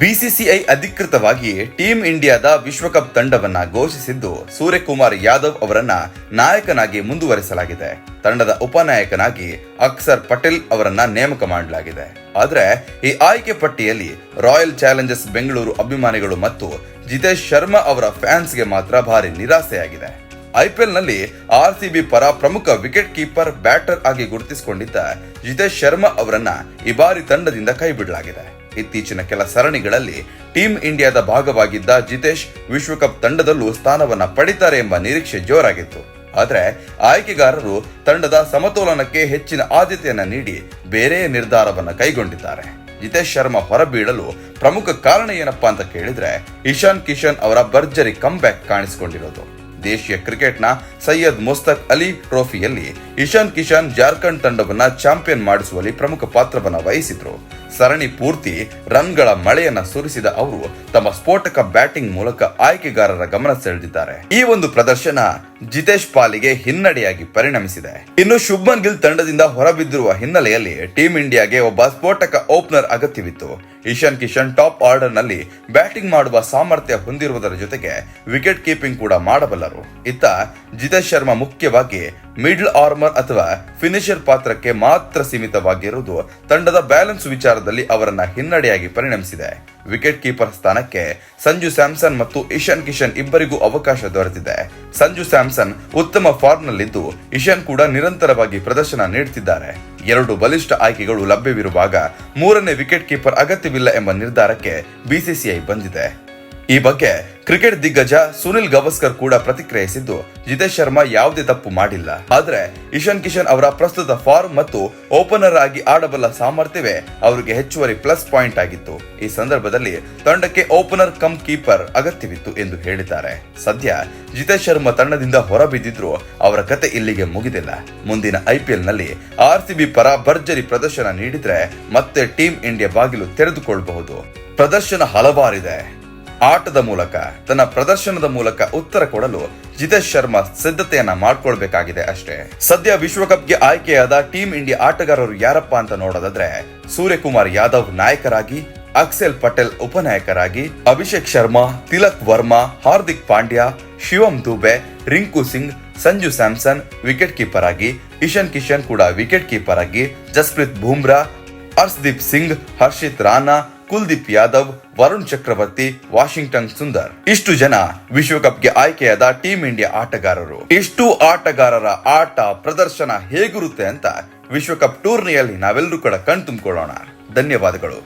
BCCI ಅಧಿಕೃತವಾಗಿ team ಇಂಡಿಯಾದ ವಿಶ್ವಕಪ್ ತಂಡವನ್ನ ಘೋಷಿಸಿದ್ದು, ಸೂರ್ಯಕುಮಾರ್ ಯಾದವ್ ಅವರನ್ನ ನಾಯಕನಾಗಿ ಮುಂದುವರೆಸಲಾಗಿದೆ. ತಂಡದ ಉಪನಾಯಕನಾಗಿ ಅಕ್ಸರ್ ಪಟೇಲ್ ಅವರನ್ನ ನೇಮಕ ಮಾಡಲಾಗಿದೆ. ಆದ್ರೆ, ಈ ಆಯ್ಕೆ ಪಟ್ಟಿಯಲ್ಲಿ ರಾಯಲ್ ಚಾಲೆಂಜರ್ಸ್ ಬೆಂಗಳೂರು ಅಭಿಮಾನಿಗಳು ಮತ್ತು ಜಿತೇಶ್ ಶರ್ಮಾ ಅವರ ಫ್ಯಾನ್ಸ್ಗೆ ಮಾತ್ರ ಭಾರಿ ನಿರಾಸೆಯಾಗಿದೆ. ಐಪಿಎಲ್ನಲ್ಲಿ ಆರ್ ಸಿಬಿ ಪರ ಪ್ರಮುಖ ವಿಕೆಟ್ ಕೀಪರ್, ಬ್ಯಾಟರ್ ಆಗಿ ಗುರುತಿಸಿಕೊಂಡಿದ್ದ ಜಿತೇಶ್ ಶರ್ಮಾ ಅವರನ್ನ ಈ ಬಾರಿ ತಂಡದಿಂದ ಕೈಬಿಡಲಾಗಿದೆ. ಇತ್ತೀಚಿನ ಕೆಲ ಸರಣಿಗಳಲ್ಲಿ ಟೀಂ ಇಂಡಿಯಾದ ಭಾಗವಾಗಿದ್ದ ಜಿತೇಶ್ ವಿಶ್ವಕಪ್ ತಂಡದಲ್ಲೂ ಸ್ಥಾನವನ್ನ ಪಡಿತಾರೆ ಎಂಬ ನಿರೀಕ್ಷೆ ಜೋರಾಗಿತ್ತು. ಆದರೆ ಆಯ್ಕೆಗಾರರು ತಂಡದ ಸಮತೋಲನಕ್ಕೆ ಹೆಚ್ಚಿನ ಆದ್ಯತೆಯನ್ನ ನೀಡಿ ಬೇರೆ ನಿರ್ಧಾರವನ್ನ ಕೈಗೊಂಡಿದ್ದಾರೆ. ಜಿತೇಶ್ ಶರ್ಮಾ ಹೊರಬೀಳಲು ಪ್ರಮುಖ ಕಾರಣ ಏನಪ್ಪಾ ಅಂತ ಕೇಳಿದ್ರೆ ಇಶಾನ್ ಕಿಶನ್ ಅವರ ಭರ್ಜರಿ ಕಂಬ್ಯಾಕ್ ಕಾಣಿಸಿಕೊಂಡಿರೋದು. ದೇಶೀಯ ಕ್ರಿಕೆಟ್ನ ಸೈಯದ್ ಮುಸ್ತಕ್ ಅಲಿ ಟ್ರೋಫಿಯಲ್ಲಿ ಇಶಾನ್ ಕಿಶನ್ ಜಾರ್ಖಂಡ್ ತಂಡವನ್ನ ಚಾಂಪಿಯನ್ ಮಾಡಿಸುವಲ್ಲಿ ಪ್ರಮುಖ ಪಾತ್ರವನ್ನು ವಹಿಸಿದ್ರು. ಸರಣಿ ಪೂರ್ತಿ ರನ್ಗಳ ಮಳೆಯನ್ನ ಸುರಿಸಿದ ಅವರು ತಮ್ಮ ಸ್ಫೋಟಕ ಬ್ಯಾಟಿಂಗ್ ಮೂಲಕ ಆಯ್ಕೆಗಾರರ ಗಮನ ಸೆಳೆದಿದ್ದಾರೆ. ಈ ಒಂದು ಪ್ರದರ್ಶನ ಜಿತೇಶ್ ಪಾಲಿಗೆ ಹಿನ್ನಡೆಯಾಗಿ ಪರಿಣಮಿಸಿದೆ. ಇನ್ನು ಶುಭ್ಮನ್ ಗಿಲ್ ತಂಡದಿಂದ ಹೊರಬಿದ್ದಿರುವ ಹಿನ್ನೆಲೆಯಲ್ಲಿ ಟೀಂ ಇಂಡಿಯಾಗೆ ಒಬ್ಬ ಸ್ಫೋಟಕ ಓಪನರ್ ಅಗತ್ಯವಿತ್ತು. ಇಶಾನ್ ಕಿಶನ್ ಟಾಪ್ ಆರ್ಡರ್ನಲ್ಲಿ ಬ್ಯಾಟಿಂಗ್ ಮಾಡುವ ಸಾಮರ್ಥ್ಯ ಹೊಂದಿರುವುದರ ಜೊತೆಗೆ ವಿಕೆಟ್ ಕೀಪಿಂಗ್ ಕೂಡ ಮಾಡಬಲ್ಲರು. ಇತ್ತ ಜಿತೇಶ್ ಶರ್ಮಾ ಮುಖ್ಯವಾಗಿ ಮಿಡ್ಲ್ ಆರ್ಮರ್ ಅಥವಾ ಫಿನಿಷರ್ ಪಾತ್ರಕ್ಕೆ ಮಾತ್ರ ಸೀಮಿತವಾಗಿರುವುದು ತಂಡದ ಬ್ಯಾಲೆನ್ಸ್ ವಿಚಾರದಲ್ಲಿ ಅವರನ್ನ ಹಿನ್ನಡೆಯಾಗಿ ಪರಿಣಮಿಸಿದೆ. ವಿಕೆಟ್ ಕೀಪರ್ ಸ್ಥಾನಕ್ಕೆ ಸಂಜು ಸ್ಯಾಮ್ಸನ್ ಮತ್ತು ಇಶಾನ್ ಕಿಶನ್ ಇಬ್ಬರಿಗೂ ಅವಕಾಶ ದೊರೆತಿದೆ. ಸಂಜು ಸ್ಯಾಮ್ಸನ್ ಉತ್ತಮ ಫಾರ್ಮ್ ನಲ್ಲಿದ್ದು ಇಶಾನ್ ಕೂಡ ನಿರಂತರವಾಗಿ ಪ್ರದರ್ಶನ ನೀಡುತ್ತಿದ್ದಾರೆ. ಎರಡು ಬಲಿಷ್ಠ ಆಯ್ಕೆಗಳು ಲಭ್ಯವಿರುವಾಗ ಮೂರನೇ ವಿಕೆಟ್ ಕೀಪರ್ ಅಗತ್ಯವಿಲ್ಲ ಎಂಬ ನಿರ್ಧಾರಕ್ಕೆ ಬಿಸಿಸಿಐ ಬಂದಿದೆ. ಈ ಬಗ್ಗೆ ಕ್ರಿಕೆಟ್ ದಿಗ್ಗಜ ಸುನಿಲ್ ಗವಸ್ಕರ್ ಕೂಡ ಪ್ರತಿಕ್ರಿಯಿಸಿದ್ದು, ಜಿತೇಶ್ ಶರ್ಮಾ ಯಾವುದೇ ತಪ್ಪು ಮಾಡಿಲ್ಲ. ಆದ್ರೆ ಇಶಾನ್ ಕಿಶನ್ ಅವರ ಪ್ರಸ್ತುತ ಫಾರ್ಮ್ ಮತ್ತು ಓಪನರ್ ಆಗಿ ಆಡಬಲ್ಲ ಸಾಮರ್ಥ್ಯವೇ ಅವರಿಗೆ ಹೆಚ್ಚುವರಿ ಪ್ಲಸ್ ಪಾಯಿಂಟ್ ಆಗಿತ್ತು. ಈ ಸಂದರ್ಭದಲ್ಲಿ ತಂಡಕ್ಕೆ ಓಪನರ್ ಕಮ್ ಕೀಪರ್ ಅಗತ್ಯವಿತ್ತು ಎಂದು ಹೇಳಿದ್ದಾರೆ. ಸದ್ಯ ಜಿತೇಶ್ ಶರ್ಮಾ ತಂಡದಿಂದ ಹೊರಬಿದ್ದಿದ್ರು ಅವರ ಕತೆ ಇಲ್ಲಿಗೆ ಮುಗಿದಿಲ್ಲ. ಮುಂದಿನ ಐಪಿಎಲ್ನಲ್ಲಿ ಆರ್ಸಿಬಿ ಪರ ಭರ್ಜರಿ ಪ್ರದರ್ಶನ ನೀಡಿದ್ರೆ ಮತ್ತೆ ಟೀಂ ಇಂಡಿಯಾ ಬಾಗಿಲು ತೆರೆದುಕೊಳ್ಳಬಹುದು ಪ್ರದರ್ಶನ ಹಲವಾರಿದೆ. ಆಟದ ಮೂಲಕ, ತನ್ನ ಪ್ರದರ್ಶನದ ಮೂಲಕ ಉತ್ತರ ಕೊಡಲು ಜಿತೇಶ್ ಶರ್ಮಾ ಸಿದ್ಧತೆಯನ್ನ ಮಾಡ್ಕೊಳ್ಬೇಕಾಗಿದೆ ಅಷ್ಟೇ. ಸದ್ಯ ವಿಶ್ವಕಪ್ಗೆ ಆಯ್ಕೆಯಾದ ಟೀಂ ಇಂಡಿಯಾ ಆಟಗಾರರು ಯಾರಪ್ಪ ಅಂತ ನೋಡೋದಾದ್ರೆ, ಸೂರ್ಯಕುಮಾರ್ ಯಾದವ್ ನಾಯಕರಾಗಿ, ಅಕ್ಸೆಲ್ ಪಟೇಲ್ ಉಪನಾಯಕರಾಗಿ, ಅಭಿಷೇಕ್ ಶರ್ಮಾ, ತಿಲಕ್ ವರ್ಮಾ, ಹಾರ್ದಿಕ್ ಪಾಂಡ್ಯ, ಶಿವಂ ದುಬೆ, ರಿಂಕು ಸಿಂಗ್, ಸಂಜು ಸ್ಯಾಮ್ಸನ್ ವಿಕೆಟ್ ಕೀಪರ್ ಆಗಿ, ಇಶಾನ್ ಕಿಶನ್ ಕೂಡ ವಿಕೆಟ್ ಕೀಪರ್ ಆಗಿ, ಜಸ್ಪ್ರೀತ್ ಬೂಮ್ರಾ ಹರ್ಷದೀಪ್ ಸಿಂಗ್, ಹರ್ಷಿತ್ ರಾಣಾ ಕುಲ್ದೀಪ್ ಯಾದವ್, ವರುಣ್ ಚಕ್ರವರ್ತಿ, ವಾಷಿಂಗ್ಟನ್ ಸುಂದರ್. ಇಷ್ಟು ಜನ ವಿಶ್ವಕಪ್ಗೆ ಆಯ್ಕೆಯಾದ ಟೀಂ ಇಂಡಿಯಾ ಆಟಗಾರರು. ಇಷ್ಟು ಆಟಗಾರರ ಆಟ ಪ್ರದರ್ಶನ ಹೇಗಿರುತ್ತೆ ಅಂತ ವಿಶ್ವಕಪ್ ಟೂರ್ನಿಯಲ್ಲಿ ನಾವೆಲ್ಲರೂ ಕೂಡ ಕಣ್ತುಂಬಿಕೊಳ್ಳೋಣ. ಧನ್ಯವಾದಗಳು.